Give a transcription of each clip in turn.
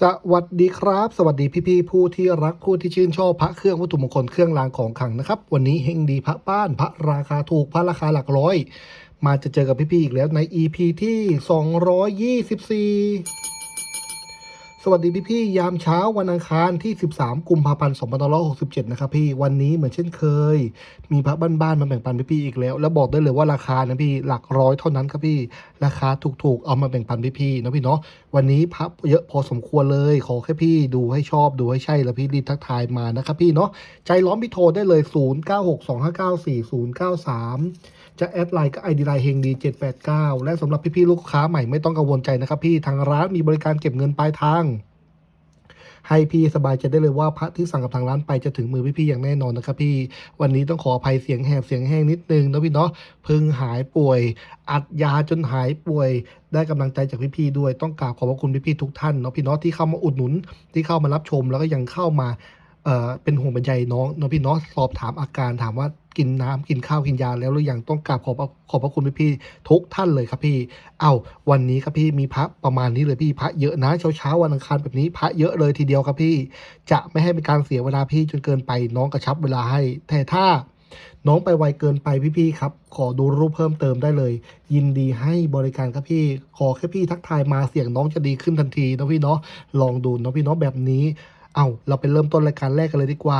สวัสดีครับ สวัสดีพี่ๆผู้ที่รักผู้ที่ชื่นชอบพระเครื่องวัตถุมงคลเครื่องรางของขลังนะครับ วันนี้เฮงดีพระป้านพระราคาถูกพระราคาหลักร้อย มาจะเจอกับพี่ๆอีกแล้วใน EP ที่ 224 สวัสดีพี่ๆยามเช้าวันอังคารที่ 13 กุมภาพันธ์2567 นะครับพี่วันนี้เหมือนเช่นเคย มีพระบ้านๆมาแบ่งปันพี่ๆอีกแล้ว แล้วบอกได้เลยว่าราคานะพี่หลักร้อยเท่านั้นครับพี่ ราคาถูกๆ เอามาแบ่งปันพี่ๆนะพี่เนาะวันนี้พระเยอะพอสมควรเลย ขอแค่พี่ดูให้ชอบดูให้ใช่แล้วพี่รีบทักทายมานะครับพี่เนาะใจร้อนพี่โทรได้เลย 0962594093 จะแอดไลน์ก็ไอดีไลน์เฮงดี789 และสำหรับพี่ๆลูกค้าใหม่ไม่ต้องกังวลใจนะครับพี่ทางร้านมีบริการเก็บเงินปลายทางให้พี่สบายใจได้เลยว่าพระที่สั่งกับทางร้านไปจะถึงมือพี่ๆอย่างแน่นอนนะครับพี่วันนี้ต้องขออภัยเสียงแหบเสียงแห้งนิดนึงนะพี่เนาะพิ่งหายป่วย อัดยาจนหายป่วย ได้กำลังใจจากพี่ๆด้วยต้องกราบขอบพระคุณพี่ๆทุกท่านเนาะพี่เนาะที่เข้ามาอุดหนุนที่เข้ามารับชมแล้วก็ยังเข้ามา เอ่อเป็นห่วงเป็นใยน้องเนาะพี่เนาะสอบถามอาการถามว่ากินน้ำกินข้าวกินยาแล้วหรือยังต้องกราบขอบขอบพระคุณพี่ๆทุกท่านเลยครับพี่ เอาวันนี้ครับพี่มีพระประมาณนี้เลยพี่พระเยอะนะเช้าเช้าวันอังคารแบบนี้พระเยอะเลยทีเดียวครับพี่ จะไม่ให้เป็นการเสียเวลาพี่จนเกินไปน้องกระชับเวลาให้ แต่ถ้าน้องไปไวเกินไปพี่ๆครับ ขอดูรูปเพิ่มเติมได้เลย ยินดีให้บริการครับพี่ ขอแค่พี่ทักทายมาเสียงน้องจะดีขึ้นทันทีนะพี่เนาะลองดูนะพี่เนาะแบบนี้ เอาเราไปเริ่มต้นรายการแรกกันเลยดีกว่า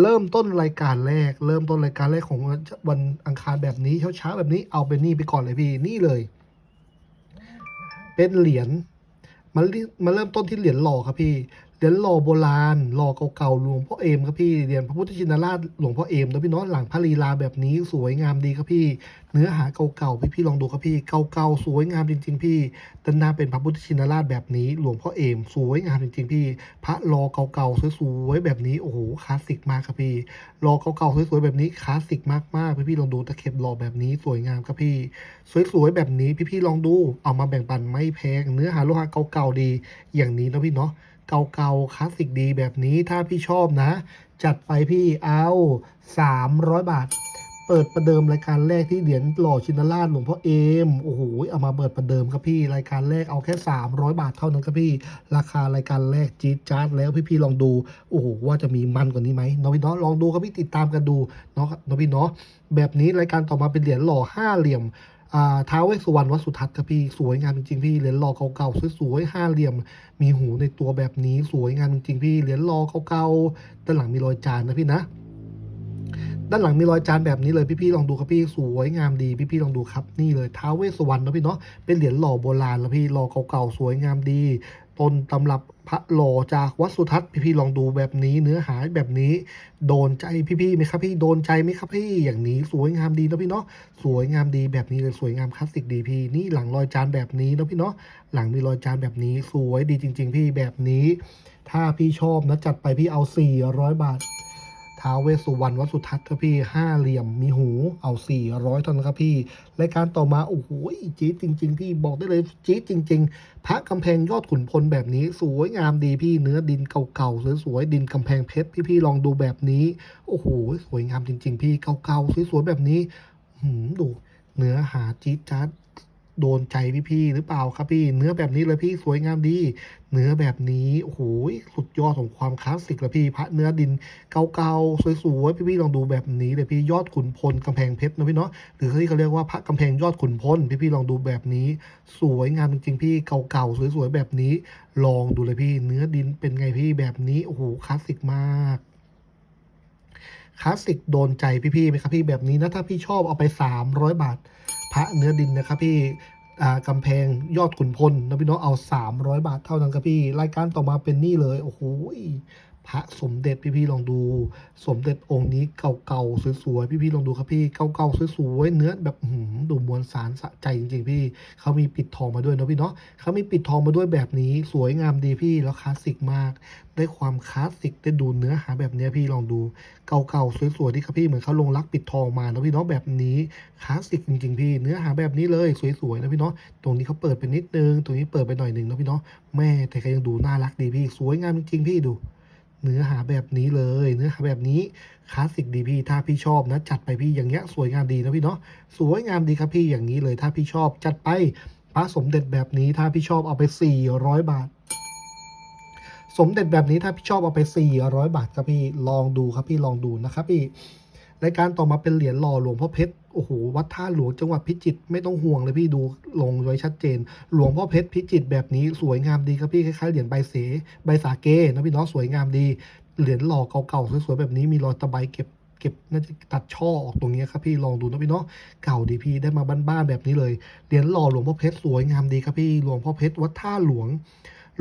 เริ่มต้นรายการแรก เริ่มต้นรายการแรกของวันอังคารแบบนี้เช้าๆแบบนี้เอาไปนนี่ไปก่อนเลยพี่นี่เลย เป็นเหรียญมันมาเริ่มต้นที่เหรียญหล่อครับพี่ เหรียญหล่อโบราณหล่อเก่าๆหลวงพ่อเอมครับพี่เรียญพระพุทธชินราชหลวงพ่อเอมนะพี่เน้องหลังพระลีลาแบบนี้สวยงามดีครับพี่ เนื้อหาเก่าๆพี่พี่ๆลองดูครับพี่เก่าๆสวยงามจริง ๆ พี่ด้านหน้าเป็นพระพุทธชินราชแบบนี้ หลวงพ่อเอม สวยงามจริง ๆ พี่ พระรอเก่าๆสวยๆแบบนี้โอ้โหคลาสสิกมากครับพี่รอเก่าๆสวยๆแบบนี้คลาสสิกมากๆพี่พี่ๆลองดูตะเข็บรอแบบนี้สวยงามครับพี่ สวยๆแบบนี้พี่ๆลองดูเอามาแบ่งปันไม่แพงเนื้อหาโลหะเก่าๆดี อย่างนี้นะพี่เนาะ เก่าๆคลาสสิกดีแบบนี้ถ้าพี่ชอบนะ จัดไปพี่เอา 300 บาท เปิดประเดิมรายการแรกที่เหรียญหล่อชินราชหลวงพ่อเอมโอ้โหเอามาเปิดประเดิมครับพี่รายการแรกเอาแค่ 300 บาทเท่านั้นครับพี่ ราคารายการแรกจี๊ดจ๊าดแล้วพี่ๆลองดูโอ้โหว่าจะมีมันกว่านี้ไหมน้องพี่เนาะลองดูครับพี่ติดตามกันดูเนาะน้องพี่เนาะแบบนี้รายการต่อมาเป็นเหรียญหล่อห้าเหลี่ยม ท้าวเวสสุวรรณวัดสุทัศน์ครับพี่สวยงามจริงๆพี่เหรียญรอเก่าๆสวยๆห้าเหลี่ยม มีหูในตัวแบบนี้สวยงามจริงๆพี่เหรียญรอเก่าๆด้านหลังมีรอยจานนะพี่นะ ด้านหลังมีรอยจานแบบนี้เลยพี่ๆลองดูครับพี่สวยงามดีพี่ๆลองดูครับนี่เลยท้าวเวสสุวรรณนะพี่เนาะเป็นเหรียญหล่อโบราณแล้วพี่หล่อเก่าๆสวยงามดีต้นตำรับ พระหล่อจากวัดสุทัศน์พี่ๆลองดูแบบนี้เนื้อหาแบบนี้ โดนใจพี่ๆไหมครับพี่โดนใจไหมครับพี่อย่างนี้สวยงามดีนะพี่เนาะสวยงามดีแบบนี้เลยสวยงามคลาสสิกดีพี่นี่หลังรอยจานแบบนี้นะพี่เนาะหลังมีรอยจานแบบนี้สวยดีจริง ๆ พี่แบบนี้ ถ้าพี่ชอบนะจัดไปพี่เอา400บาท ท้าวเวสสุวรรณวัสุทัศน์ครับพี่ห้าเหลี่ยมมีหูเอา400เท่านั้นครับพี่รายการต่อมาโอ้โหจี๊ดจริง ๆ พี่บอกได้เลยจี๊ดจริง ๆ พระกำแพงยอดขุนพลแบบนี้ สวยงามดีพี่เนื้อดินเก่าๆสวยๆดินกำแพงเพชรพี่ๆลองดูแบบนี้โอ้โหสวยงามจริง ๆ พี่เก่าๆสวยๆแบบนี้หืมดูเนื้อหาจี๊ดจ๊าด โดนใจพี่ๆหรือเปล่าครับพี่ เนื้อแบบนี้เลยพี่สวยงามดี เนื้อแบบนี้โอ้โหสุดยอดของความคลาสสิกเลยพี่พระเนื้อดินเก่าๆสวยๆพี่ๆลองดูแบบนี้เลยพี่ยอดขุนพลกำแพงเพชรนะพี่เนาะหรือที่เขาเรียกว่าพระกำแพงยอดขุนพลพี่ๆลองดูแบบนี้ สวยงามจริงๆพี่เก่าๆสวยๆแบบนี้ ลองดูเลยพี่เนื้อดินเป็นไงพี่แบบนี้โอ้โหคลาสสิกมากคลาสสิกโดนใจพี่ๆไหมครับพี่แบบนี้นะถ้าพี่ชอบเอาไป 300 บาท พระเนื้อดินนะครับพี่ กำแพงยอดขุนพลนะพี่เน้องเอา 300 บาทเท่านั้นครับพี่ รายการต่อมาเป็นนี่เลย โอ้โห พระสมเด็จพี่ๆลองดู สมเด็จองค์นี้เก่าๆสวยๆพี่ๆลองดูครับพี่เก่าๆสวยๆเนื้อแบบหือดูมวลสารสะใจจริงๆพี่เขามีปิดทองมาด้วยนะพี่เนาะเขามีปิดทองมาด้วยแบบนี้สวยงามดีพี่แล้วคลาสสิกมาก ได้ความคลาสสิกได้ดูเนื้อหาแบบนี้พี่ลองดูเก่าๆสวยๆที่ครับพี่เหมือนเขาลงรักปิดทองมานะพี่เนาะแบบนี้คลาสสิกจริงๆพี่เนื้อหาแบบนี้เลยสวยๆนะพี่เนาะตรงนี้เขาเปิดไปนิดนึงตรงนี้เปิดไปหน่อยหนึ่งนะพี่เนาะแม่แต่ก็ยังดูน่ารักดีพี่ สวยงามจริงๆพี่ดู เนื้อหาแบบนี้เลย เนื้อหาแบบนี้คลาสสิกดีพี่ ถ้าพี่ชอบนะ จัดไปพี่อย่างเงี้ยสวยงามดีนะพี่เนาะสวยงามดีครับพี่อย่างนี้เลย ถ้าพี่ชอบจัดไปพระสมเด็จแบบนี้ถ้าพี่ชอบเอาไป 400 บาท สมเด็จแบบนี้ถ้าพี่ชอบเอาไป 400 บาทครับพี่ลองดูครับพี่ลองดูนะครับพี่ รายการต่อมาเป็นเหรียญหล่อหลวงพ่อเพชรโอ้โหวัดท่าหลวงจังหวัดพิจิตรไม่ต้องห่วงเลยพี่ดูลงไว้ชัดเจน หลวงพ่อเพชรพิจิตรแบบนี้สวยงามดีครับพี่คล้ายๆเหรียญใบเสใบสาเกนะพี่น้องสวยงามดี เหรียญหล่อเก่าๆสวยๆแบบนี้มีรอยตะไบเก็บเก็บน่าจะตัดช่อออกตรงนี้ครับพี่ลองดูนะพี่เนาะเก่าดีพี่ได้มาบ้านๆแบบนี้เลยเหรียญหล่อหลวงพ่อเพชรสวยงามดีครับพี่หลวงพ่อเพชรวัดท่าหลวง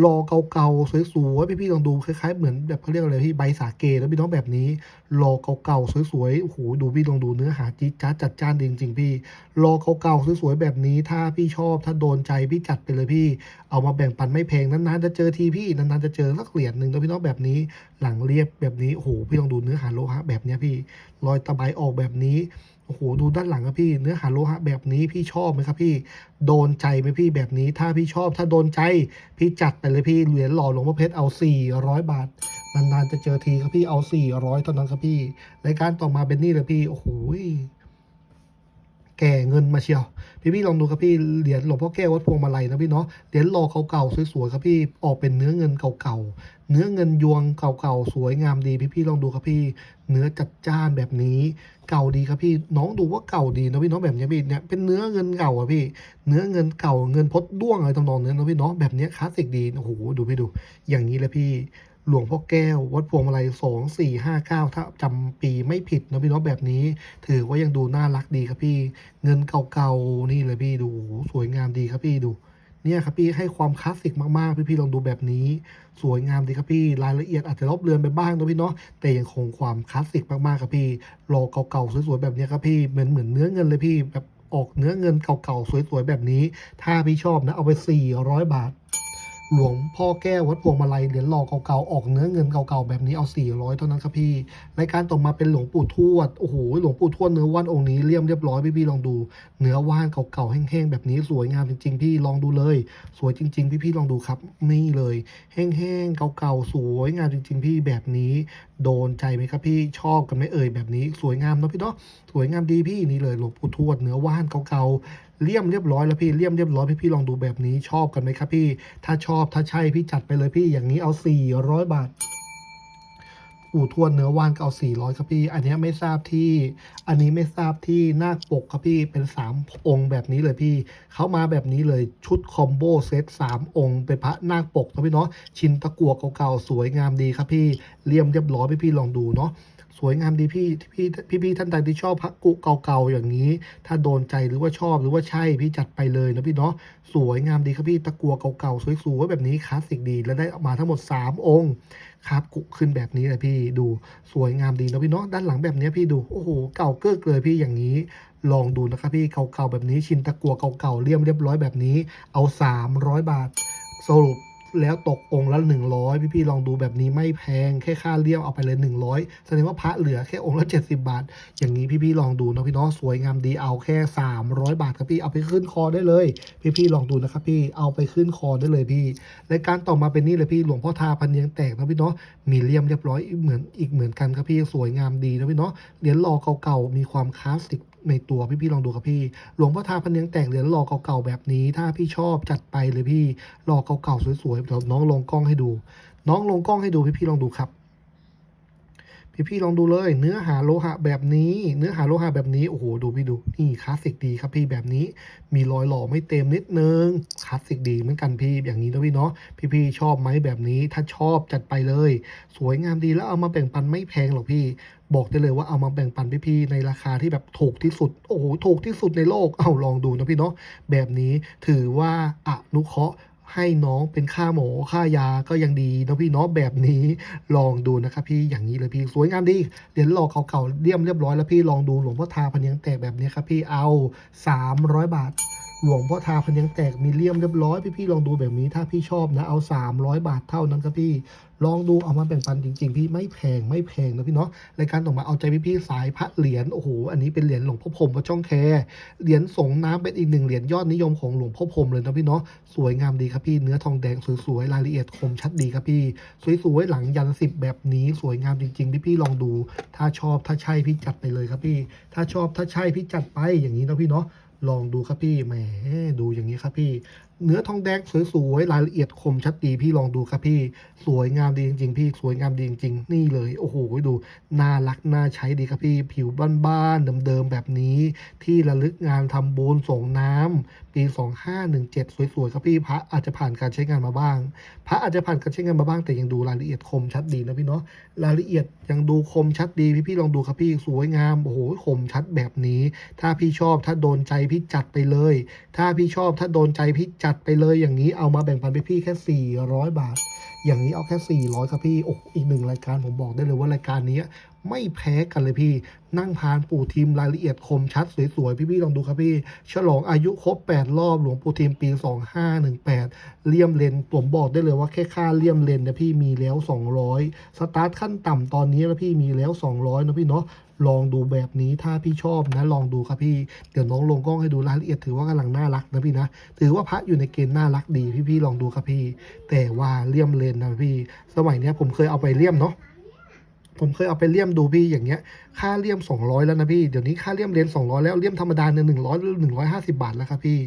รอเก่าๆสวยๆพี่ๆลองดูคล้ายๆเหมือนแบบเขาเรียกอะไรพี่ใบสาเกแล้วพี่น้องแบบนี้รอเก่าๆสวยๆโอ้โหดูพี่ลองดูเนื้อหาจี๊ดจ๊าดจัดจ้านจริงๆพี่รอเก่าๆสวยๆแบบนี้ ถ้าพี่ชอบถ้าโดนใจพี่จัดไปเลยพี่ เอามาแบ่งปันไม่แพงนานๆจะเจอทีพี่นานๆจะเจอสักเหรียญหนึ่งแล้วพี่น้องแบบนี้ หลังเรียบแบบนี้โอ้โหพี่ลองดูเนื้อหาโลหะแบบเนี้ยพี่ รอยตะไบออกแบบนี้ โอ้โหดูด้านหลังครับพี่ เนื้อหาโลหะแบบนี้พี่ชอบไหมครับพี่ โดนใจไหมพี่แบบนี้ ถ้าพี่ชอบถ้าโดนใจ พี่จัดไปเลยพี่เหรียญหล่อหลวงพ่อเพชรเอา 400 บาทนานๆจะเจอทีครับพี่เอา 400เท่านั้นครับพี่รายการต่อมาเป็นนี่เลยพี่โอ้โห แก่เงินมาเชียว พี่พี่ลองดูครับพี่เหรียญหลวงพ่อแก้ววัดพวงมาลัยนะพี่เนาะเหรียญหล่อเก่าๆสวยๆครับพี่ออกเป็นเนื้อเงินเก่าๆเนื้อเงินยวงเก่าๆสวยงามดี พี่พี่ลองดูครับพี่เนื้อจัดจ้านแบบนี้ เก่าดีครับพี่น้องดูว่าเก่าดีนะพี่เน้องแบบนี้พี่เนี่ยเป็นเนื้อเงินเก่าอะพี่ เนื้อเงินเก่าเงินพดด้วงอะไรทำนองเนี้ยนะพี่เนาะแบบนี้คลาสสิกดีโอ้โหดูพี่ดู อย่างนี้เลยพี่ หลวงพ่อแก้ว วัดพวงมาลัยสองสี่ห้าเก้าถ้าจำปีไม่ผิดนะพี่น้องแบบนี้ ถือว่ายังดูน่ารักดีครับพี่ เงินเก่าๆนี่เลยพี่ดูสวยงามดีครับพี่ดูเนี่ยครับพี่ให้ความคลาสสิกมากๆ พี่ๆลองดูแบบนี้ สวยงามดีครับพี่รายละเอียดอาจจะลบเลือนไปบ้างนะพี่เนาะแต่ยังคงความคลาสสิกมากๆครับพี่รอเก่าๆสวยๆแบบนี้ครับพี่เหมือนเหมือนเนื้อเงินเลยพี่แบบออกเนื้อเงินเก่าๆสวยๆแบบนี้ ถ้าพี่ชอบนะเอาไป 400 บาท หลวงพ่อแก้ววัดพวงมาลัยเหรียญหล่อเก่าๆออกเนื้อเงินเก่าๆแบบนี้เอา 400เท่านั้นครับพี่รายการต่อมาเป็นหลวงปู่ทวดโอ้โหหลวงปู่ทวดเนื้อว่านองค์นี้เลี่ยมเรียบร้อยพี่ๆลองดู เนื้อว่านเก่าๆแห้งๆแบบนี้สวยงามจริงๆพี่ลองดูเลย สวยจริง ๆ พี่ๆลองดูครับนี่เลย แห้งๆเก่าๆสวยงามจริง ๆ พี่แบบนี้ โดนใจไหมครับพี่ชอบกันไหมเอ่ยแบบนี้ สวยงามเนาะพี่เนาะสวยงามดีพี่นี่เลยหลวงปู่ทวดเนื้อว่านเก่าๆเลี่ยมเรียบร้อยแล้วพี่เลี่ยมเรียบร้อยพี่พี่ลองดูแบบนี้ชอบกันไหมครับพี่ ถ้าชอบถ้าใช่พี่จัดไปเลยพี่อย่างนี้เอา400บาท อู่ทวนเนื้อว่านก็เอา400ครับพี่ อันนี้ไม่ทราบที่ อันนี้ไม่ทราบที่นาคปกครับพี่ เป็น 3 องค์แบบนี้เลยพี่ เขามาแบบนี้เลยชุดคอมโบเซต3องค์เป็นพระนาคปกนะพี่เนาะ ชินตะกัวเก่าๆสวยงามดีครับพี่เลี่ยมเรียบร้อยพี่พี่ลองดูเนาะสวยงามดีพี่พี่พี่พี่ท่านใดที่ชอบพระกุเก่าๆอย่างนี้ ถ้าโดนใจหรือว่าชอบหรือว่าใช่พี่จัดไปเลยนะพี่เนาะสวยงามดีครับพี่ตะกัวเก่าๆสวยๆแบบนี้คลาสสิกดี แล้วได้ออกมาทั้งหมด 3 องค์ ครับกุขึ้นแบบนี้เลยพี่ดูสวยงามดีนะพี่เนาะด้านหลังแบบนี้พี่ดูโอ้โหเก่าเกิกเลยพี่อย่างนี้ ลองดูนะครับพี่เก่าๆแบบนี้ ชินตะกัวเก่าๆเลี่ยมเรียบร้อยแบบนี้ เอา 300 บาทสรุป แล้วตกองค์ละ 100 พี่ๆลองดูแบบนี้ไม่แพงแค่ค่าเลี่ยมเอาไปเลย 100แสดงว่าพระเหลือแค่องค์ละ 70 บาท อย่างนี้พี่ๆลองดูนะพี่เนาะสวยงามดีเอาแค่ 300 บาทครับพี่เอาไปขึ้นคอได้เลย พี่ๆลองดูนะครับพี่เอาไปขึ้นคอได้เลยพี่รายการต่อมาเป็นนี่เลยพี่หลวงพ่อทาพันเนียงแตกนะพี่เนาะมีเลี่ยมเรียบร้อยเหมือนอีกเหมือนกันครับพี่สวยงามดีนะพี่เนาะเหรียญหล่อเก่าๆมีความคลาสสิก ในตัวพี่ๆลองดูครับพี่ หลวงพ่อทาพันเนียงแตกเหรียญหล่อเก่าๆแบบนี้ ถ้าพี่ชอบจัดไปเลยพี่หล่อเก่าๆสวยๆเดี๋ยวน้องลงกล้องให้ดู น้องลงกล้องให้ดูพี่ๆลองดูครับ พี่ๆลองดูเลย เนื้อหาโลหะแบบนี้ เนื้อหาโลหะแบบนี้โอ้โหดูพี่ดูนี่คลาสสิกดีครับพี่แบบนี้มีรอยหล่อไม่เต็มนิดนึงคลาสสิกดีเหมือนกันพี่อย่างนี้นะพี่เนาะพี่ๆชอบไหมแบบนี้ถ้าชอบจัดไปเลย สวยงามดีแล้วเอามาแบ่งปันไม่แพงหรอกพี่ บอกได้เลยว่าเอามาแบ่งปันพี่ๆในราคาที่แบบถูกที่สุดโอ้โหถูกที่สุดในโลกเอาลองดูนะพี่เนาะแบบนี้ถือว่าอนุเคราะห์ ให้น้องเป็นค่าหมอค่ายาก็ยังดีนะพี่เนาะแบบนี้ลองดูนะครับพี่อย่างนี้เลยพี่สวยงามดีเหรียญหล่อเก่าๆเลี่ยมเรียบร้อยแล้วพี่ลองดูหลวงพ่อทาพันยังแตกแบบนี้ครับพี่เอา 300 บาท หลวงพ่อทาพันยังแตกมีเลี่ยมเรียบร้อยพี่ๆลองดูแบบนี้ถ้าพี่ชอบนะเอา 300 บาทเท่านั้นครับพี่ลองดูเอามาแบ่งปันจริง ๆ พี่ไม่แพงไม่แพงนะพี่เนาะรายการต่อมาเอาใจพี่ๆสายพระเหรียญโอ้โหอันนี้เป็นเหรียญหลวงพ่อพรมวัดช่องแคเหรียญสงน้ำเป็นอีกหนึ่งเหรียญยอดนิยมของหลวงพ่อพรมเลยนะพี่เนาะสวยงามดีครับพี่เนื้อทองแดงสวยๆรายละเอียดคมชัดดีครับพี่สวยๆหลังยันสิบแบบนี้สวยงามจริงๆพี่ๆลองดู ถ้าชอบถ้าใช่พี่จัดไปเลยครับพี่ ถ้าชอบถ้าใช่พี่จัดไปอย่างนี้นะพี่เนาะ ลองดูครับพี่แหมดูอย่างนี้ครับพี่ เนื้อทองแดงสวยๆรายละเอียดคมชัดดีพี่ลองดูครับพี่ สวยงามดีจริงๆ พี่สวยงามดีจริงๆ นี่เลยโอ้โหดูน่ารักน่าใช้ดีครับพี่ ผิวบ้านๆเดิมๆแบบนี้ ที่ระลึกงานทำบุญส่งน้ำปี 2517 สวยๆครับพี่พระอาจจะผ่านการใช้งานมาบ้าง พระอาจจะผ่านการใช้งานมาบ้างแต่ยังดูรายละเอียดคมชัดดีนะพี่เนาะรายละเอียดยังดูคมชัดดีพี่ๆลองดูครับพี่สวยงามโอ้โหคมชัดแบบนี้ ถ้าพี่ชอบถ้าโดนใจพี่จัดไปเลย ถ้าพี่ชอบถ้าโดนใจพี่จัดไปเลยอย่างนี้เอามาแบ่งปันไปพี่แค่ 400 บาท อย่างนี้เอาแค่ 400 ครับพี่โอ้อีกหนึ่งรายการผมบอกได้เลยว่ารายการนี้ไม่แพ้กันเลยพี่ นั่งพานปู่ทีมรายละเอียดคมชัดสวยๆ พี่ๆลองดูครับพี่ ฉลองอายุครบ 8 รอบหลวงปู่ทีมปี 2518 เลี่ยมเลนผมบอกได้เลยว่าแค่ค่าเลี่ยมเลนนี่ยพี่มีแล้ว 200 สตาร์ทขั้นต่ำตอนนี้แล้วพี่มีแล้ว 200 นะพี่เนาะ ลองดูแบบนี้ถ้าพี่ชอบนะลองดูครับพี่เดี๋ยวน้องลงกล้องให้ดูรายละเอียดถือว่ากำลังน่ารักนะพี่นะถือว่าพระอยู่ในเกณฑ์น่ารักดีพี่ๆลองดูครับพี่ แต่ว่าเลี่ยมเลนนะพี่ สมัยนี้ผมเคยเอาไปเลี่ยมเนาะ ผมเคยเอาไปเลี่ยมดูพี่อย่างเงี้ย ค่าเลี่ยม 200 แล้วนะพี่ เดี๋ยวนี้ค่าเลี่ยมเลน200 แล้วเลี่ยมธรรมดาเนี่ย100หรือ150บาทแล้วครับพี่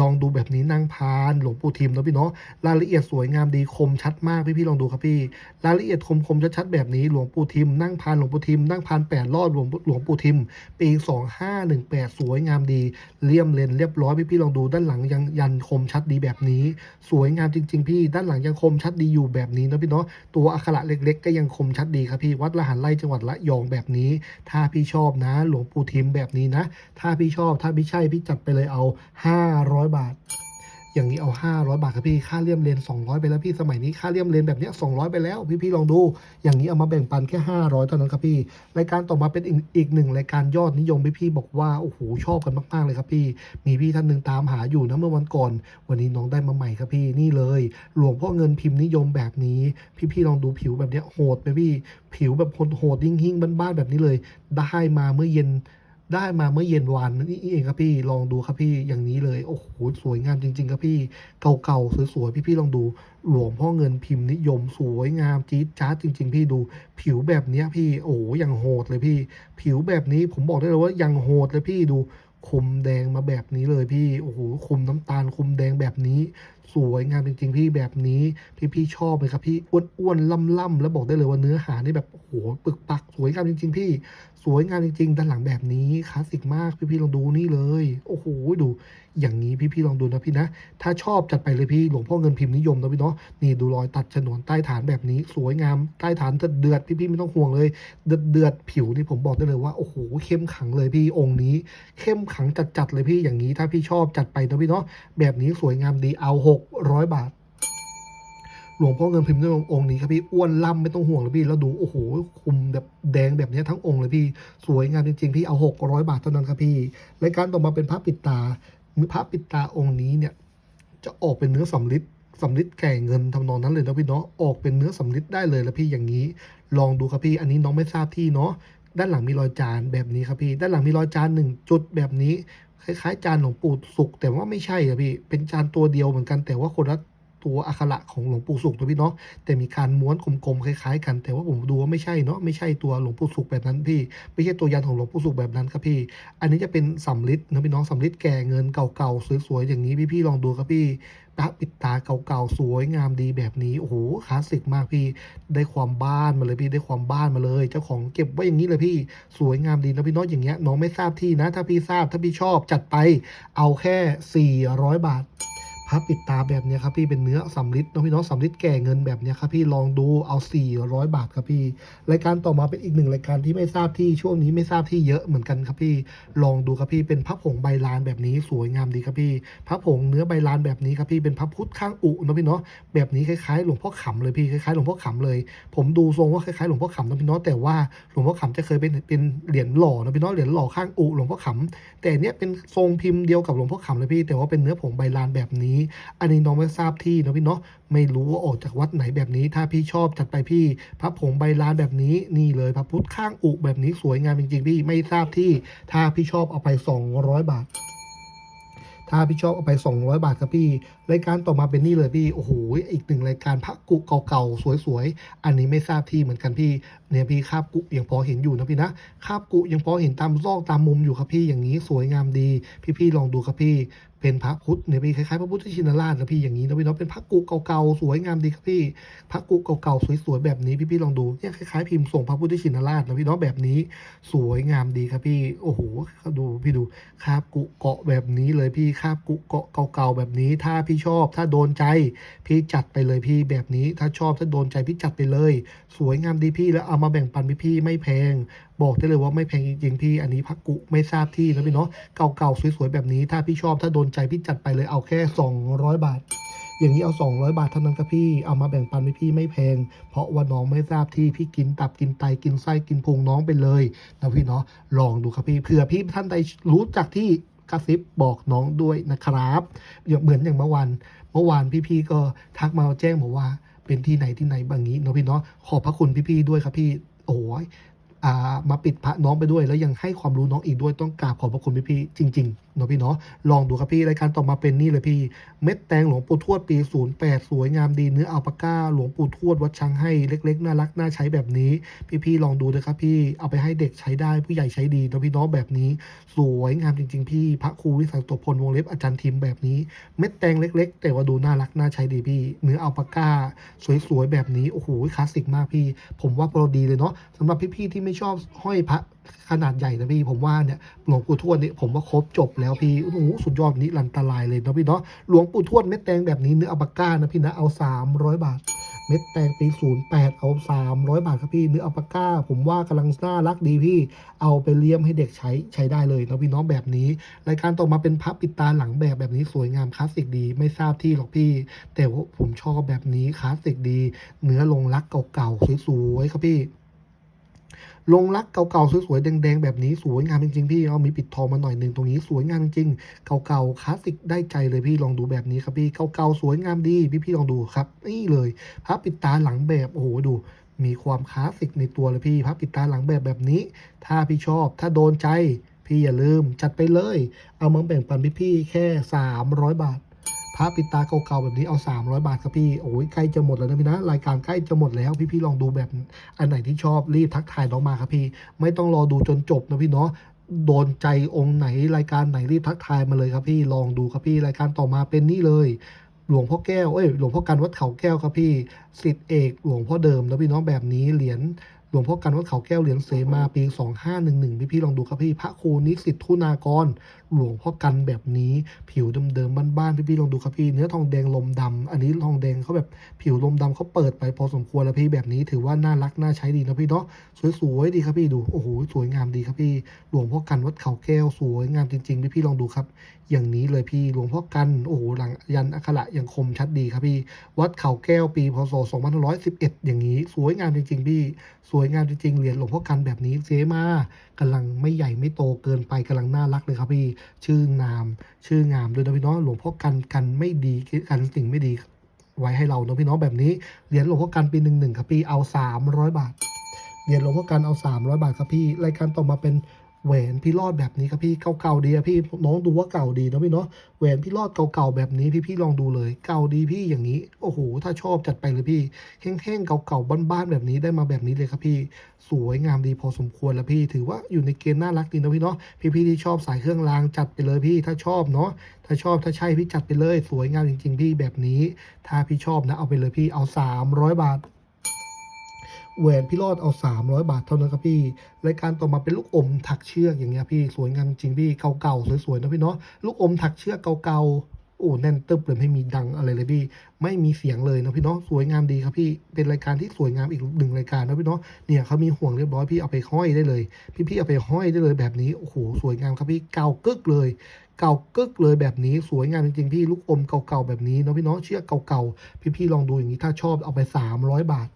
ลองดูแบบนี้นางพานหลวงปู่ทิมนะพี่เนาะ รายละเอียดสวยงามดีคมชัดมากพี่พี่ลองดูครับพี่ รายละเอียดคมคมชัดๆแบบนี้หลวงปู่ทิมนั่งพานหลวงปู่ทิมนั่งพานแปดรอดหลวงหลวงปู่ทิม ปี2518สวยงามดี เลี่ยมเลนเรียบร้อยพี่พี่ลองดูด้านหลังยังยันคมชัดดีแบบนี้ สวยงามจริง ๆ พี่ ด้านหลังยังคมชัดดีอยู่แบบนี้นะพี่เนาะ ตัวอักขระเล็ก ๆ ก็ยังคมชัดดีครับพี่วัดละหันไล่จังหวัดละยองแบบนี้ ถ้าพี่ชอบนะ หลวงปู่ทิมแบบนี้นะ ถ้าพี่ชอบถ้าพี่ใช่พี่จัดไปเลยเอา 500 บาท อย่างนี้เอา500บาทครับพี่ค่าเลี่ยมเลน200ไปแล้วพี่สมัยนี้ค่าเลี่ยมเลนแบบเนี้ย200ไปแล้วพี่พี่ลองดู อย่างนี้เอามาแบ่งปันแค่500เท่านั้นครับพี่รายการต่อมาเป็นอีกอีกหนึ่งรายการยอดนิยมพี่พี่บอกว่าโอ้โหชอบกันมากๆเลยครับพี่ มีพี่ท่านหนึ่งตามหาอยู่นะเมื่อวันก่อน วันนี้น้องได้มาใหม่ครับพี่นี่เลยหลวงพ่อเงินพิมพ์นิยมแบบนี้ พี่ๆลองดูผิวแบบเนี้ยโหดไหมพี่ ผิวแบบคนโหดๆหิ่งๆบ้านๆแบบนี้เลย ได้มาเมื่อเย็น ได้มาเมื่อเย็นวานนี้เองครับพี่ลองดูครับพี่อย่างนี้เลยโอ้โหสวยงามจริง ๆ ครับพี่เก่าๆสวยๆพี่ๆลองดูหลวงพ่อเงินพิมพ์นิยมสวยงามจี๊ดจ๊าจริง ๆ พี่ดู ผิวแบบเนี้ยพี่โอ้โหย่างโหดเลยพี่ ผิวแบบนี้ผมบอกได้เลยว่ายังโหดเลยพี่ดูคุมแดงมาแบบนี้เลยพี่ โอ้โหคุมน้ำตาลคุมแดงแบบนี้ สวยงามจริง ๆ พี่แบบนี้พี่พี่ๆชอบไหมครับพี่อ้วนๆล่ำๆแล้วบอกได้เลยว่าเนื้อหานี่แบบโอ้โหปึกปัก สวยงามจริง ๆ พี่สวยงามจริง ๆ ด้านหลังแบบนี้คลาสสิกมากพี่ๆลองดูนี่เลย โอ้โหดู อย่างนี้พี่ๆลองดูนะพี่นะ ถ้าชอบจัดไปเลยพี่หลวงพ่อเงินพิมพ์นิยมนะพี่เนาะนี่ดูรอยตัดฉนวนใต้ฐานแบบนี้ สวยงามใต้ฐานเดือดพี่ๆไม่ต้องห่วงเลย เดือดเดือดๆผิวนี่ผมบอกได้เลยว่าโอ้โหเข้มขังเลยพี่องค์นี้ เข้มขังจัดๆเลยพี่อย่างนี้ถ้าพี่ชอบจัดไปนะพี่เนาะแบบนี้สวยงามดีเอา600 บาท หลวงพ่อเงินพิมพ์ด้วยองค์นี้ครับพี่อ้วนล่ำไม่ต้องห่วงเลยพี่แล้วดูโอ้โหคุมแบบแดงแบบนี้ทั้งองค์เลยพี่ สวยงามจริงๆพี่เอา 600 บาทเท่านั้นครับพี่รายการต่อมาเป็นพระปิดตาพระปิดตาองค์นี้เนี่ย จะออกเป็นเนื้อสำลิดสำลิดแก่เงินทำนองนั้นเลยนะพี่เนาะออกเป็นเนื้อสำลิดได้เลยแล้วพี่อย่างนี้ ลองดูครับพี่ อันนี้น้องไม่ทราบที่เนาะด้านหลังมีรอยจานแบบนี้ครับพี่ ด้านหลังมีรอยจานหนึ่งจุดแบบนี้ คล้ายๆ จานหลวงปู่สุกแต่ว่าไม่ใช่อะพี่เป็นจานตัวเดียวเหมือนกันแต่ว่าคนละตัวอักขระของหลวงปู่สุกตัวพี่เนาะแต่มีการม้วนกลมๆคล้ายๆ กัน แต่ว่าผมดูว่าไม่ใช่เนาะไม่ใช่ตัวหลวงปู่สุกแบบนั้นพี่ ไม่ใช่ตัวยันของหลวงปู่สุกแบบนั้นครับพี่ อันนี้จะเป็นสำลิดนะพี่น้องสำลิดแก่เงินเก่าๆสวยๆอย่างนี้พี่ๆลองดูครับพี่ ตะปิดตาเก่าๆสวยงามดีแบบนี้โอ้โหคลาสสิกมากพี่ได้ความบ้านมาเลยพี่ได้ความบ้านมาเลย เจ้าของเก็บไว้อย่างนี้เลยพี่สวยงามดีนะพี่น้องอย่างเงี้ยน้องไม่ทราบที่นะ ถ้าพี่ทราบถ้าพี่ชอบจัดไปเอาแค่ 400 บาท พระปิดตาแบบนี้ครับพี่เป็นเนื้อสำลิดเนอะพี่น้องสำลิดแก่เงินแบบนี้ครับพี่ลองดูเอา 400 บาทครับพี่รายการต่อมาเป็นอีกหนึ่งรายการที่ไม่ทราบที่ช่วงนี้ไม่ทราบที่เยอะเหมือนกันครับพี่ลองดูครับพี่เป็นพระผงใบลานแบบนี้สวยงามดีครับพี่พระผงเนื้อใบลานแบบนี้ครับพี่เป็นพระพุทธข้างอุเนอะพี่เนาะแบบนี้คล้ายๆ หลวงพ่อขำเลยพี่คล้ายๆหลวงพ่อขำเลย ผมดูทรงว่าคล้ายๆหลวงพ่อขำนะพี่เนาะแต่ว่าหลวงพ่อขำจะเคยเป็นเป็นเหรียญหล่อนะพี่เนาะเหรียญหล่อข้างอุหลวงพ่อขำแต่เนี้ยเป็นทรงพิมพ์เดียวกับหลวงพ่อขำเลยพี่ แต่ว่าเป็นเนื้อผงใบลานแบบนี้อันนี้น้องไม่ทราบที่นะพี่เนาะไม่รู้ว่าออกจากวัดไหนแบบนี้ ถ้าพี่ชอบจัดไปพี่พระผงใบลานแบบนี้นี่เลยพระพุทธข้างอุแบบนี้สวยงามจริงๆพี่ไม่ทราบที่ ถ้าพี่ชอบเอาไป 200 บาทถ้าพี่ชอบเอาไป 200 บาทครับพี่ รายการต่อมาเป็นนี่เลยพี่ โอ้โห อีกหนึ่งรายการพระกุเก่าๆ สวยๆ อันนี้ไม่ทราบที่เหมือนกันพี่ เนี่ยพี่คาบกุยังพอเห็นอยู่นะพี่นะ คาบกุยังพอเห็นตามซอกตามมุมอยู่ครับพี่ อย่างนี้สวยงามดี พี่ๆลองดูครับพี่ เป็นพระพุทธเนี่ยพี่คล้ายๆพระพุทธชินราชนะพี่อย่างนี้นะพี่เนาะเป็นพระกุเก่าๆสวยงามดีครับพี่พระกุเก่าๆสวยๆแบบนี้พี่ๆลองดูเนี่ยคล้ายๆพิมพ์ส่งพระพุทธชินราชนะพี่เนาะแบบนี้สวยงามดีครับพี่โอ้โหดูพี่ดูคาบกุเกาะแบบนี้เลยพี่คาบกุเกาะเก่าๆแบบนี้ ถ้าพี่ชอบ ถ้าโดนใจพี่จัดไปเลยพี่แบบนี้ ถ้าชอบถ้าโดนใจพี่จัดไปเลย สวยงามดีพี่แล้วเอามาแบ่งปันพี่ๆไม่แพง บอกได้เลยว่าไม่แพงจริงๆพี่อันนี้พักกุไม่ทราบที่นะพี่เนาะเก่าๆสวยๆแบบนี้ ถ้าพี่ชอบถ้าโดนใจพี่จัดไปเลยเอาแค่ 200 บาท อย่างนี้เอา 200 บาทเท่านั้นครับพี่เอามาแบ่งปันให้พี่ไม่แพง เพราะว่าน้องไม่ทราบที่พี่กินตับกินไตกินไส้กินพุงน้องไปเลยนะพี่เนาะลองดูครับพี่เผื่อพี่ท่านใดรู้จักที่กระซิบบอกน้องด้วยนะครับอย่างเหมือนอย่างเมื่อวานเมื่อวานพี่ๆก็ทักมาแจ้งบอกว่าเป็นที่ไหนที่ไหนบางนี้เนาะพี่เนาะขอบพระคุณพี่ๆด้วยครับพี่โอ้ย มาปิดพระน้องไปด้วย แล้วยังให้ความรู้น้องอีกด้วยต้องกราบขอบพระคุณพี่ๆจริง ๆเนาะพี่เนาะลองดูครับพี่รายการต่อมาเป็นนี่เลยพี่ เม็ดแตงหลวงปู่ทวดปี 08 สวยงามดีเนื้ออัลปาก้า หลวงปู่ทวดวัดช้างให้เล็กๆน่ารักน่าใช้แบบนี้ พี่ๆลองดูนะครับพี่เอาไปให้เด็กใช้ได้ผู้ใหญ่ใช้ดีเนาะพี่เนาะแบบนี้ สวยงามจริง ๆ พี่ พระครูวิสัยตัวพลวงเล็บอาจารย์ทิมแบบนี้ เม็ดแตงเล็ก ๆ แต่ว่าดูน่ารักน่าใช้ดีพี่ เนื้ออัลปาก้า สวยๆแบบนี้โอ้โหคลาสสิกมากพี่ ผมว่าโปรดีเลยเนาะสำหรับพี่ๆที่ไม่ชอบห้อยพระขนาดใหญ่นะพี่ผมว่าเนี่ยหลวงปู่ทวดเนี่ยผมว่าครบจบแล้วพี่โอ้โหสุดยอดนี้ลันตรายเลยเนาะพี่เนาะหลวงปู่ทวดเม็ดแตงแบบนี้เนื้ออัลปาก้านะพี่นะเอา 300 บาท เม็ดแตงปี 08 เอา 300 บาทครับพี่เนื้ออัลปาก้า ผมว่ากำลังน่ารักดีพี่ เอาไปเลี้ยมให้เด็กใช้ใช้ได้เลยเนาะพี่เน้องแบบนี้ รายการต่อมาเป็นพับปิดตาหลังแบบแบบนี้สวยงามคลาสสิกดีไม่ทราบที่หรอกพี่ แต่ว่าผมชอบแบบนี้คลาสสิกดี เนื้อลงรักเก่าๆสวยๆครับพี่ ลงรักเก่าๆสวยๆแดงๆแบบนี้สวยงามจริงๆพี่เอามีปิดทองมาหน่อยหนึ่งตรงนี้สวยงามจริงๆเก่าๆคลาสสิกได้ใจเลยพี่ลองดูแบบนี้ครับพี่เก่าๆสวยงามดีพี่ๆลองดูครับ นี่เลยพับปิดตาหลังแบบโอ้โหดูมีความคลาสสิกในตัวเลยพี่พับปิดตาหลังแบบแบบนี้ ถ้าพี่ชอบ ถ้าโดนใจ พี่อย่าลืมจัดไปเลย เอามาแบ่งปันพี่ๆแค่ 300 บาท ระปิดตาเก่าๆแบบนี้เอา 300 บาทครับพี่โอ้ยใกล้จะหมดแล้วนะพี่นะรายการใกล้จะหมดแล้วพี่ๆลองดูแบบอันไหนที่ชอบรีบทักทายน้องมาครับพี่ ไม่ต้องรอดูจนจบนะพี่เนาะโดนใจองค์ไหนรายการไหนรีบทักทายมาเลยครับพี่ลองดูครับพี่รายการต่อมาเป็นนี่เลย หลวงพ่อแก้วเอ้ยหลวงพ่อกันวัดเขาแก้วครับพี่สิทธิเอกหลวงพ่อเดิมนะพี่น้องแบบนี้เหรียญหลวงพ่อกันวัดเขาแก้วเหรียญเสมาปี 2511 พี่พี่ลองดูครับพี่พระครูนิสิตทุนากร หลวงพ่อกันแบบนี้ผิวเดิมๆบ้านๆพี่พี่ลองดูครับพี่เนื้อทองแดงลมดำอันนี้ทองแดงเขาแบบผิวลมดำเขาเปิดไปพอสมควรแล้วพี่แบบนี้ถือว่าน่ารักน่าใช้ดีนะพี่เนาะสวยๆดีครับพี่ดูโอ้โหสวยงามดีครับพี่หลวงพ่อกันวัดเขาแก้วสวยงามจริงๆพี่พี่ลองดูครับ อย่างนี้เลยพี่หลวงพ่อกันโอ้โหหลังยันอักขระอย่างคมชัดดีครับพี่ วัดเขาแก้วปีพศ2511 อย่างนี้ สวยงามจริงๆพี่สวยงามจริงๆเหรียญหลวงพ่อกันแบบนี้เจ๊มากำลังไม่ใหญ่ไม่โตเกินไปกำลังน่ารักเลยครับพี่ชื่องาม ชื่องามด้วยนะพี่น้องหลวงพ่อกันกันไม่ดีกันสิ่งไม่ดีไว้ให้เราเนาะพี่น้องแบบนี้เหรียญหลวงพ่อกันปีหนึ่งหนึ่งครับพี่เอา 300 บาทเหรียญหลวงพ่อกันเอา 300 บาทครับพี่รายการต่อมาเป็น แหวนพี่รอดแบบนี้ครับพี่เก่าๆดีอะพี่น้องดูว่าเก่าดีนะพี่เนาะแหวนพี่รอดเก่าๆแบบนี้พี่พี่ลองดูเลย เก่าดีพี่อย่างนี้โอ้โหถ้าชอบจัดไปเลยพี่แห้งๆเก่าๆบ้านๆแบบนี้ได้มาแบบนี้เลยครับพี่ สวยงามดีพอสมควรแล้วพี่ถือว่าอยู่ในเกณฑ์น่ารักดีนะพี่เนาะพี่ๆที่ชอบสายเครื่องรางจัดไปเลยพี่ ถ้าชอบเนาะถ้าชอบถ้าใช่พี่จัดไปเลย สวยงามจริง ๆ พี่แบบนี้ ถ้าพี่ชอบนะเอาไปเลยพี่เอา 300 บาท แหวนพี่รอดเอา 300 บาทเท่านั้นครับพี่รายการต่อมาเป็นลูกอมถักเชือกอย่างเงี้ยพี่สวยงามจริงพี่เก่าๆสวยๆนะพี่เนาะลูกอมถักเชือกเก่าๆโอ้แน่นตึบเลยไม่มีดังอะไรเลยพี่ ไม่มีเสียงเลยนะพี่เนาะสวยงามดีครับพี่เป็นรายการที่สวยงามอีกหนึ่งรายการนะพี่เนาะเนี่ยเขามีห่วงเรียบร้อยพี่เอาไปห้อยได้เลย พี่ๆเอาไปห้อยได้เลยแบบนี้โอ้โหสวยงามครับพี่เก่ากึกเลยเก่ากึกเลยแบบนี้สวยงามจริงๆพี่ลูกอมเก่าๆแบบนี้เนาะพี่เนาะเชือกเก่าๆพี่ๆลองดูอย่างนี้ถ้าชอบเอาไป 300 บาท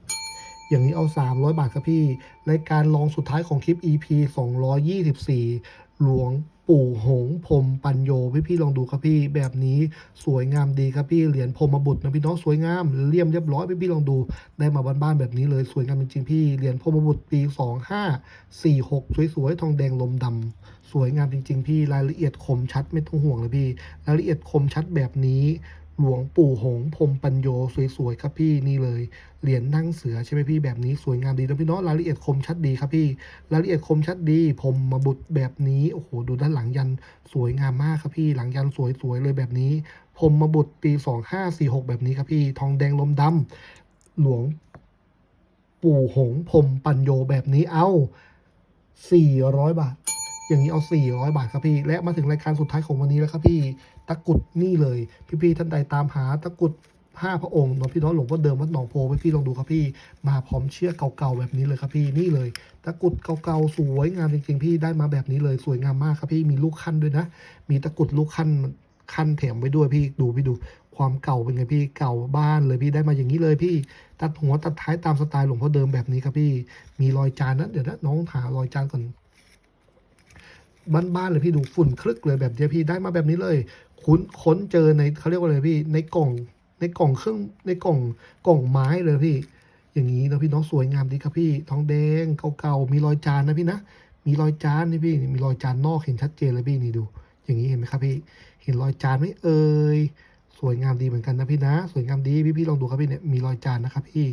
อย่างนี้เอา 300 บาทครับพี่รายการรองสุดท้ายของคลิป EP 224 หลวงปู่หงพรมปัญโยพี่พี่ลองดูครับพี่แบบนี้สวยงามดีครับพี่เหรียญพรมบุตรนะพี่น้องสวยงามเลี่ยมเรียบร้อยพี่พี่ลองดูได้มาบ้านๆแบบนี้เลยสวยงามจริงๆพี่เหรียญพรมบุตรปี2546สวยๆทองแดงลมดำสวยงามจริง ๆ พี่รายละเอียดคมชัดไม่ต้องห่วงเลยพี่ รายละเอียดคมชัดแบบนี้ หลวงปู่หงพรมปัญโยสวยๆครับพี่นี่เลยเหรียญนั่งเสือใช่ไหมพี่แบบนี้สวยงามดีนะพี่เนาะรายละเอียดคมชัดดีครับพี่รายละเอียดคมชัดดีผมมาบุตรแบบนี้โอ้โหดูด้านหลังยันสวยงามมากครับพี่หลังยันสวยๆเลยแบบนี้ผมมาบุตรปี2546แบบนี้ครับพี่ทองแดงลมดำหลวง ปู่หงพรมปัญโยแบบนี้เอา400บาท อย่างนี้เอา 400 บาทครับพี่ และมาถึงรายการสุดท้ายของวันนี้แล้วครับพี่ตะกุดนี่เลย พี่ๆท่านใดตามหาตะกุดห้าพระองค์เนาะพี่น้องหลวงพ่อเดิมวัดหนองโพพี่ลองดูครับพี่ มาพร้อมเชือกเก่าๆแบบนี้เลยครับพี่นี่เลยตะกุดเก่าๆสวยงามจริงๆ พี่ได้มาแบบนี้เลยสวยงามมากครับพี่มีลูกขั้นด้วยนะ มีตะกุดลูกขั้นขั้นแถมไว้ด้วยพี่ดูพี่ดูความเก่าเป็นไงพี่เก่าบ้านเลยพี่ได้มาอย่างนี้เลยพี่ ตัดหัวตัดท้ายตามสไตล์หลวงพ่อเดิมแบบนี้ครับพี่ มีรอยจานนะเดี๋ยวนะน้องหารอยจานก่อน บ้านๆเลยพี่ดูฝุ่นคลึกเลยแบบเนี้ยพี่ได้มาแบบนี้เลย คุ้นค้นเจอในเขาเรียกว่าอะไรพี่ ในกล่องในกล่องเครื่องในกล่องกล่องไม้เลยพี่ อย่างนี้นะพี่น้องสวยงามดีครับพี่ทองแดงเก่าๆมีรอยจานนะพี่นะมีรอยจานนี่พี่มีรอยจานนอกเห็นชัดเจนเลยพี่นี่ดู อย่างนี้เห็นไหมครับพี่ เห็นรอยจานไหมเอ่ยสวยงามดีเหมือนกันนะพี่นะ สวยงามดีพี่พี่ๆลองดูครับพี่เนี่ยมีรอยจานนะครับพี่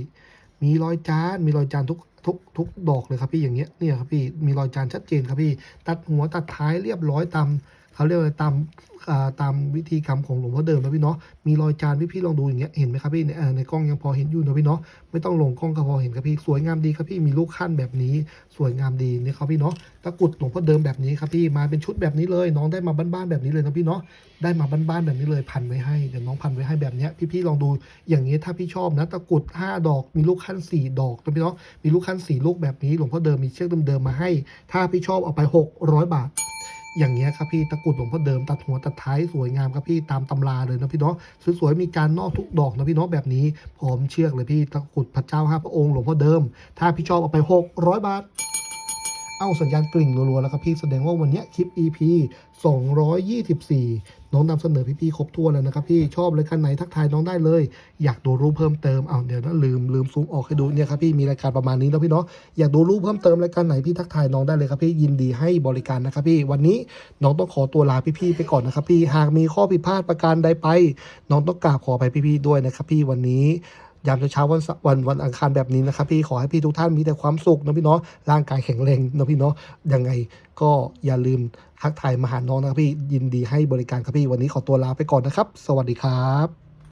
มีรอยจานมีรอยจานทุก ทุกทุกดอกเลยครับพี่อย่างเงี้ยเนี่ยครับพี่มีรอยจานชัดเจนครับพี่ ตัดหัวตัดท้ายเรียบร้อยตาม เขาเรียกว่าตามตามวิธีกรรมของหลวงพ่อเดิมนะพี่เนาะมีรอยจานพี่พี่ลองดูอย่างเงี้ยเห็นไหมครับพี่ในในกล้องยังพอเห็นอยู่นะพี่เนาะไม่ต้องลงกล้องก็พอเห็นครับพี่สวยงามดีครับพี่มีลูกขั้นแบบนี้สวยงามดีนี่ครับพี่เนาะตะกุดหลวงพ่อเดิมแบบนี้ครับพี่มาเป็นชุดแบบนี้เลย น้องได้มาบ้านๆแบบนี้เลยนะพี่เนาะได้มาบ้านๆแบบนี้เลยพันไว้ให้เดี๋ยวน้องพันไว้ให้แบบเนี้ยพี่ๆลองดูอย่างนี้ยถ้าพี่ชอบนะตะกุดห้าดอก มีลูกขั้นสี่ดอกนะพี่เนาะมีลูกขั้นสี่ลูกแบบนี้หลวงพ่อเดิมมีเชือกเดิมๆมาให้ ถ้าพี่ชอบเอาไป 600 บาท อย่างเงี้ยครับพี่ตะกรุดหลวงพ่อเดิมตัดหัวตัดท้ายสวยงามครับพี่ตามตำราเลยนะพี่เนาะสวยๆมีการนอกทุกดอกนะพี่เนาะแบบนี้พร้อมเชือกเลยพี่ตะกรุดพระเจ้าห้าพระองค์หลวงพ่อเดิม ถ้าพี่ชอบเอาไป 600 บาท เอาสัญญาณกริ่งรัวๆแล้วครับพี่แสดงว่าวันนี้คลิป EP 224 น้องนำเสนอพี่ๆครบถ้วนแล้วนะครับพี่ชอบรายการไหนทักทายน้องได้เลย อยากดูรูปเพิ่มเติมเอาเดี๋ยวนะลืมลืมซูมออกให้ดูเนี่ยครับพี่มีรายการประมาณนี้แล้วพี่เนาะอยากดูรูปเพิ่มเติมรายการไหนพี่ทักทายน้องได้เลยครับพี่ยินดีให้บริการนะครับพี่วันนี้น้องต้องขอตัวลาพี่ๆไปก่อนนะครับพี่หากมีข้อผิดพลาดประการใดไป น้องต้องกราบขอไปพี่ๆด้วยนะครับพี่วันนี้ ยามเช้าวันวันวันอังคารแบบนี้นะครับ พี่ขอให้พี่ทุกท่านมีแต่ความสุขนะพี่เนาะร่างกายแข็งแรงนะพี่เนาะยังไงก็อย่าลืมทักทายมาหาน้องนะครับพี่ยินดีให้บริการครับพี่วันนี้ขอตัวลาไปก่อนนะครับ สวัสดีครับ